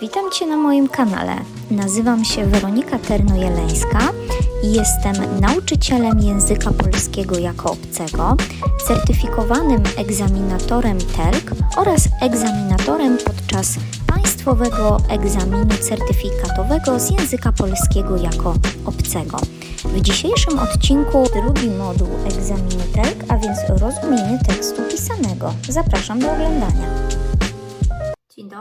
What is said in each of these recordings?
Witam Cię na moim kanale. Nazywam się Weronika Terno-Jeleńska i jestem nauczycielem języka polskiego jako obcego, certyfikowanym egzaminatorem TELK oraz egzaminatorem podczas państwowego egzaminu certyfikatowego z języka polskiego jako obcego. W dzisiejszym odcinku drugi moduł egzaminu TELK, a więc rozumienie tekstu pisanego. Zapraszam do oglądania.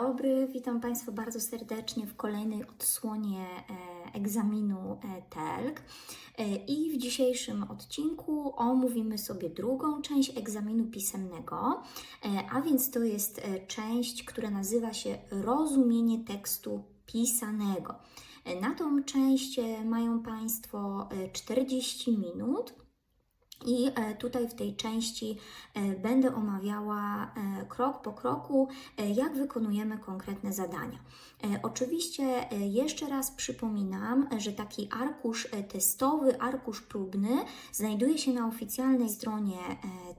Dobry, witam Państwa bardzo serdecznie w kolejnej odsłonie e, egzaminu e, TELK. E, I w dzisiejszym odcinku omówimy sobie drugą część egzaminu pisemnego, a więc to jest część, która nazywa się rozumienie tekstu pisanego. Na tą część mają Państwo e, 40 minut. I e, tutaj w tej części e, będę omawiała e, krok po kroku, jak wykonujemy konkretne zadania. Oczywiście jeszcze raz przypominam, że taki arkusz testowy, arkusz próbny znajduje się na oficjalnej stronie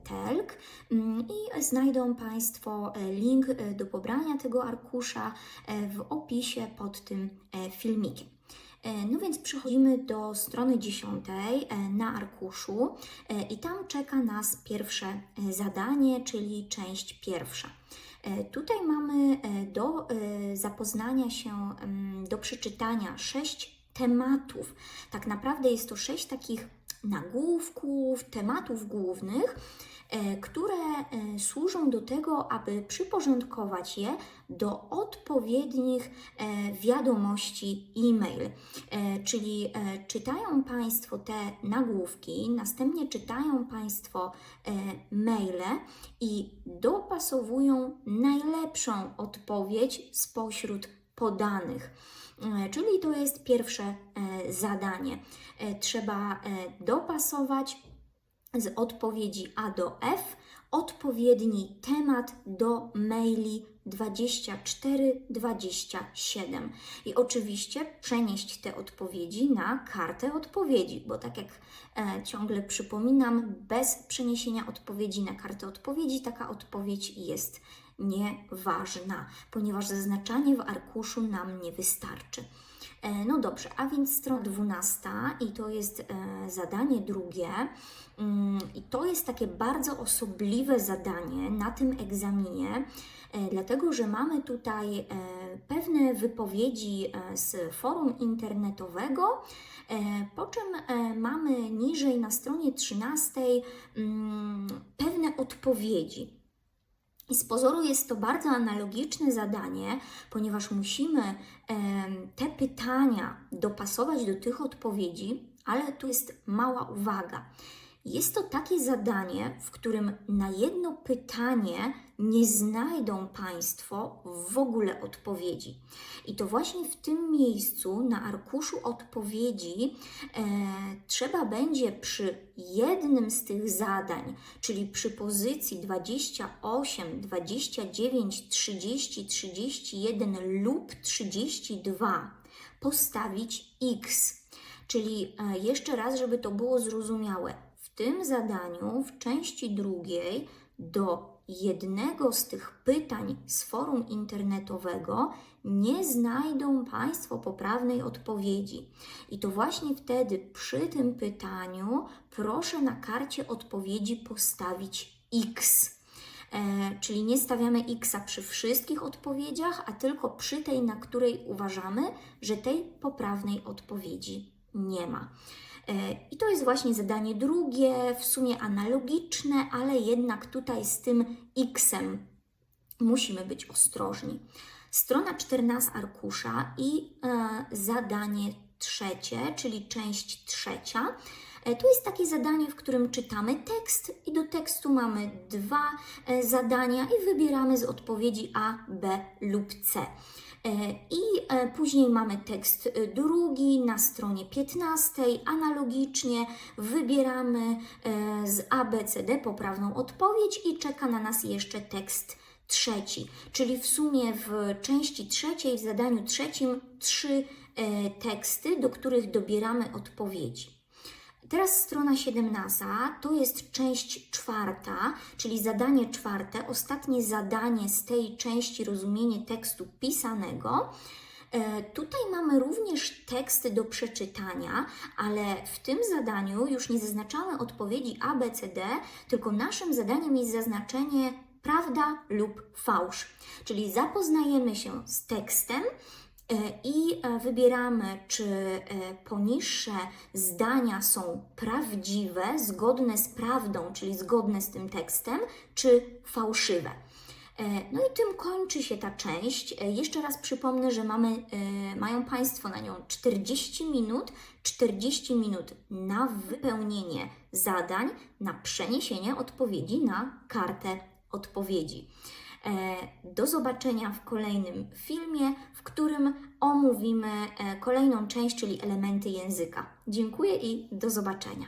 TELK mm, i znajdą Państwo link do pobrania tego arkusza w opisie pod tym filmikiem. E, No więc przechodzimy do strony 10 na arkuszu e, i tam czeka nas pierwsze e, zadanie, czyli część pierwsza. E, Tutaj mamy e, do e, zapoznania się, em, do przeczytania sześć tematów. Tak naprawdę jest to sześć takich nagłówków, tematów głównych, e, które e, służą do tego, aby przyporządkować je do odpowiednich e, wiadomości e-mail. Czyli czytają Państwo te nagłówki, następnie czytają Państwo maile i dopasowują najlepszą odpowiedź spośród podanych. Czyli to jest pierwsze zadanie. E, Trzeba e, dopasować z odpowiedzi A do F odpowiedni temat do maili 24-27. I oczywiście przenieść te odpowiedzi na kartę odpowiedzi, bo tak jak e, ciągle przypominam, bez przeniesienia odpowiedzi na kartę odpowiedzi taka odpowiedź jest nieważna, ponieważ zaznaczanie w arkuszu nam nie wystarczy. E, No dobrze, a więc strona 12 i to jest e, zadanie drugie. Mm, I to jest takie bardzo osobliwe zadanie na tym egzaminie, e, dlatego że mamy tutaj pewne wypowiedzi z forum internetowego, po czym mamy niżej na stronie 13 mm, pewne odpowiedzi. I z pozoru jest to bardzo analogiczne zadanie, ponieważ musimy em, te pytania dopasować do tych odpowiedzi, ale tu jest mała uwaga. Jest to takie zadanie, w którym na jedno pytanie nie znajdą Państwo w ogóle odpowiedzi. I to właśnie w tym miejscu na arkuszu odpowiedzi e, trzeba będzie przy jednym z tych zadań, czyli przy pozycji 28, 29, 30, 31 lub 32 postawić x. Czyli e, jeszcze raz, żeby to było zrozumiałe, w tym zadaniu, w części drugiej, do jednego z tych pytań z forum internetowego nie znajdą Państwo poprawnej odpowiedzi. I to właśnie wtedy przy tym pytaniu proszę na karcie odpowiedzi postawić X. E, czyli nie stawiamy X przy wszystkich odpowiedziach, a tylko przy tej, na której uważamy, że tej poprawnej odpowiedzi nie ma. E, I to jest właśnie zadanie drugie, w sumie analogiczne, ale jednak tutaj z tym X-em musimy być ostrożni. Strona 14 arkusza i e, zadanie trzecie, czyli część trzecia. E, To jest takie zadanie, w którym czytamy tekst i do tekstu mamy dwa e, zadania i wybieramy z odpowiedzi A, B lub C. E, I później mamy tekst drugi na stronie 15. Analogicznie wybieramy z A, B, C, D poprawną odpowiedź i czeka na nas jeszcze tekst trzeci. Czyli w sumie w części trzeciej, w zadaniu trzecim, trzy teksty, do których dobieramy odpowiedzi. Teraz strona 17 to jest część czwarta, czyli zadanie czwarte, ostatnie zadanie z tej części rozumienie tekstu pisanego. E, Tutaj mamy również teksty do przeczytania, ale w tym zadaniu już nie zaznaczamy odpowiedzi A, B, C, D, tylko naszym zadaniem jest zaznaczenie prawda lub fałsz. Czyli zapoznajemy się z tekstem i e, wybieramy, czy e, poniższe zdania są prawdziwe, zgodne z prawdą, czyli zgodne z tym tekstem, czy fałszywe. E, No i tym kończy się ta część. E, Jeszcze raz przypomnę, że mamy, e, mają Państwo na nią 40 minut, 40 minut na wypełnienie zadań, na przeniesienie odpowiedzi na kartę odpowiedzi. E, Do zobaczenia w kolejnym filmie, w którym omówimy e, kolejną część, czyli elementy języka. Dziękuję i do zobaczenia.